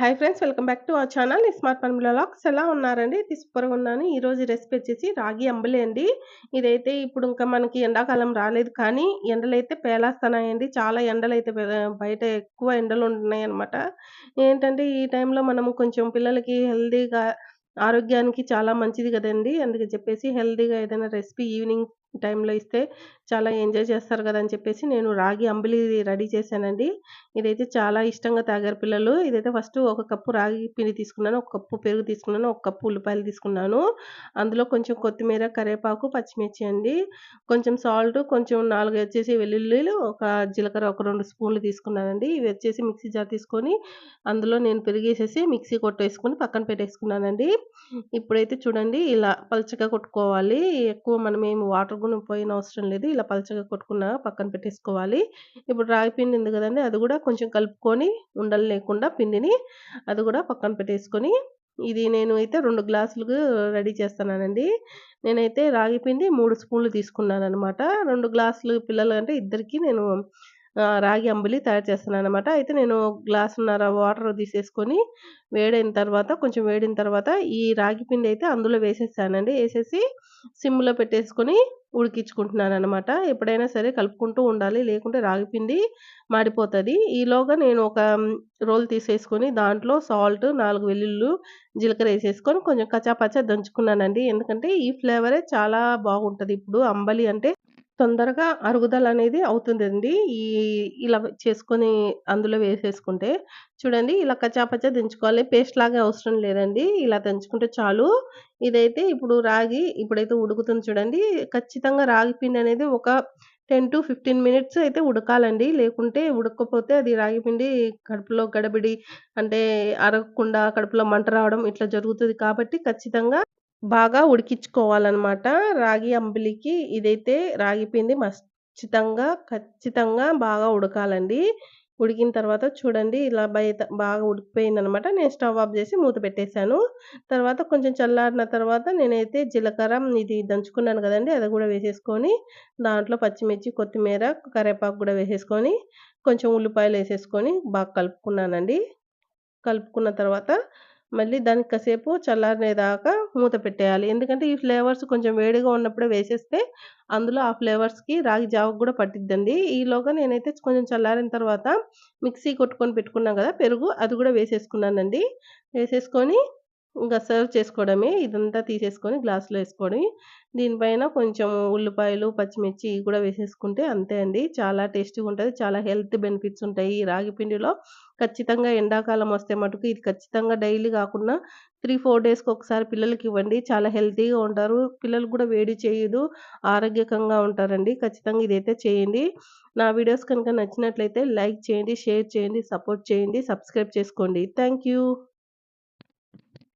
Hi friends welcome back to our channel smart phone blogs ఎలా ఉన్నారండి? ఇది సూపర్గా ఉన్నాను. ఈరోజు రెసిపీ వచ్చేసి రాగి అంబలి అండి. ఇదైతే ఇప్పుడు ఇంకా మనకి ఎండాకాలం రాలేదు కానీ ఎండలు అయితే పేలాస్తున్నాయండి. చాలా ఎండలు అయితే బయట ఎక్కువ ఎండలు ఉంటున్నాయి అనమాట ఏంటంటే ఈ టైంలో మనము కొంచెం పిల్లలకి హెల్దీగా ఆరోగ్యానికి చాలా మంచిది కదండి. అందుకే చెప్పేసి హెల్దీగా ఏదైనా రెసిపీ ఈవినింగ్ టైంలో ఇస్తే చాలా ఎంజాయ్ చేస్తారు కదా అని చెప్పేసి నేను రాగి అంబలి రెడీ చేశానండి. ఇదైతే చాలా ఇష్టంగా తాగారు పిల్లలు. ఇదైతే ఫస్ట్ ఒక కప్పు రాగి పిండి తీసుకున్నాను ఒక కప్పు పెరుగు తీసుకున్నాను ఒక కప్పు ఉల్లిపాయలు తీసుకున్నాను. అందులో కొంచెం కొత్తిమీర కరివేపాకు పచ్చిమిర్చి అండి కొంచెం సాల్ట్ కొంచెం నాలుగు వచ్చేసి వెల్లుల్లిలు ఒక జీలకర్ర ఒక రెండు స్పూన్లు తీసుకున్నానండి. ఇవి వచ్చేసి మిక్సీ జార్ తీసుకొని అందులో నేను పెరిగేసేసి మిక్సీ కొట్టేసుకొని పక్కన పెట్టేసుకున్నానండి. ఇప్పుడైతే చూడండి ఇలా పలుచగా కొట్టుకోవాలి. ఎక్కువ మనం ఏమి వాటర్ కూడా పోయిన అవసరం లేదు. ఇలా పలచగా కొట్టుకున్న పక్కన పెట్టేసుకోవాలి. ఇప్పుడు రాగి పిండి ఉంది కదండి అది కూడా కొంచెం కలుపుకొని ఉండలు లేకుండా పిండిని అది కూడా పక్కన పెట్టేసుకొని ఇది నేను అయితే రెండు గ్లాసులు రెడీ చేస్తున్నానండి. నేనైతే రాగి పిండి మూడు స్పూన్లు తీసుకున్నాను అనమాట రెండు గ్లాసులు పిల్లలు అంటే ఇద్దరికి నేను రాగి అంబలి తయారు చేస్తున్నాను అనమాట అయితే నేను గ్లాసున్నర వాటర్ తీసేసుకొని వేడైన తర్వాత కొంచెం వేడిన తర్వాత ఈ రాగి పిండి అయితే అందులో వేసేసానండి. వేసేసి సిమ్లో పెట్టేసుకొని ఉడికించుకుంటున్నాను అనమాట ఎప్పుడైనా సరే కలుపుకుంటూ ఉండాలి లేకుంటే రాగిపిండి మాడిపోతుంది. ఈలోగా నేను ఒక రోల్ తీసేసుకొని దాంట్లో సాల్ట్ నాలుగు వెల్లుల్లు జీలకర్ర వేసేసుకొని కొంచెం కచాపచా దంచుకున్నానండి. ఎందుకంటే ఈ ఫ్లేవరే చాలా బాగుంటుంది. ఇప్పుడు అంబలి అంటే తొందరగా అరుగుదల అనేది అవుతుందండి. ఈ ఇలా చేసుకొని అందులో వేసేసుకుంటే చూడండి ఇలా కచ్చాపచ్చ దంచుకోవాలి. పేస్ట్ లాగా అవసరం లేదండి. ఇలా దంచుకుంటే చాలు. ఇదైతే ఇప్పుడు రాగి ఇప్పుడైతే ఉడుకుతుంది చూడండి. ఖచ్చితంగా రాగి పిండి అనేది ఒక టెన్ టు ఫిఫ్టీన్ మినిట్స్ అయితే ఉడకాలండి. లేకుంటే ఉడకపోతే అది రాగి పిండి కడుపులో గడబిడి అంటే అరగకుండా కడుపులో మంట రావడం ఇట్లా జరుగుతుంది కాబట్టి ఖచ్చితంగా బాగా ఉడికించుకోవాలన్నమాట. రాగి అంబలికి ఇదైతే రాగి పిండి ఖచ్చితంగా ఖచ్చితంగా బాగా ఉడకాలండి. ఉడికిన తర్వాత చూడండి ఇలా బయట బాగా ఉడికిపోయిందనమాట నేను స్టవ్ ఆఫ్ చేసి మూత పెట్టేశాను. తర్వాత కొంచెం చల్లారిన తర్వాత నేనైతే జీలకర్ర ఇది దంచుకున్నాను కదండి అది కూడా వేసేసుకొని దాంట్లో పచ్చిమిర్చి కొత్తిమీర కరివేపాకు కూడా వేసేసుకొని కొంచెం ఉల్లిపాయలు వేసేసుకొని బాగా కలుపుకున్నానండి. కలుపుకున్న తర్వాత మళ్ళీ దానికి కాసేపు చల్లారనేదాకా మూత పెట్టేయాలి. ఎందుకంటే ఈ ఫ్లేవర్స్ కొంచెం వేడిగా ఉన్నప్పుడే వేసేస్తే అందులో ఆ ఫ్లేవర్స్కి రాగి జావకు కూడా పట్టిద్దండి. ఈలోగా నేనైతే కొంచెం చల్లారిన తర్వాత మిక్సీ కొట్టుకొని పెట్టుకున్నాం కదా పెరుగు అది కూడా వేసేసుకున్నానండి. వేసేసుకొని ఇంకా సర్వ్ చేసుకోవడమే. ఇదంతా తీసేసుకొని గ్లాసులో వేసుకొని దీనిపైన కొంచెం ఉల్లిపాయలు పచ్చిమిర్చి ఇవి కూడా వేసేసుకుంటే అంతే అండి. చాలా టేస్టీగా ఉంటుంది. చాలా హెల్త్ బెనిఫిట్స్ ఉంటాయి. ఈ రాగి పిండిలో ఖచ్చితంగా ఎండాకాలం వస్తే మటుకు ఇది ఖచ్చితంగా డైలీ కాకుండా త్రీ ఫోర్ డేస్కి ఒకసారి పిల్లలకి ఇవ్వండి. చాలా హెల్తీగా ఉంటారు. పిల్లలు కూడా వేడి చేయదు. ఆరోగ్యకంగా ఉంటారండి. ఖచ్చితంగా ఇదైతే చేయండి. నా వీడియోస్ కనుక నచ్చినట్లయితే లైక్ చేయండి షేర్ చేయండి సపోర్ట్ చేయండి సబ్స్క్రైబ్ చేసుకోండి. థ్యాంక్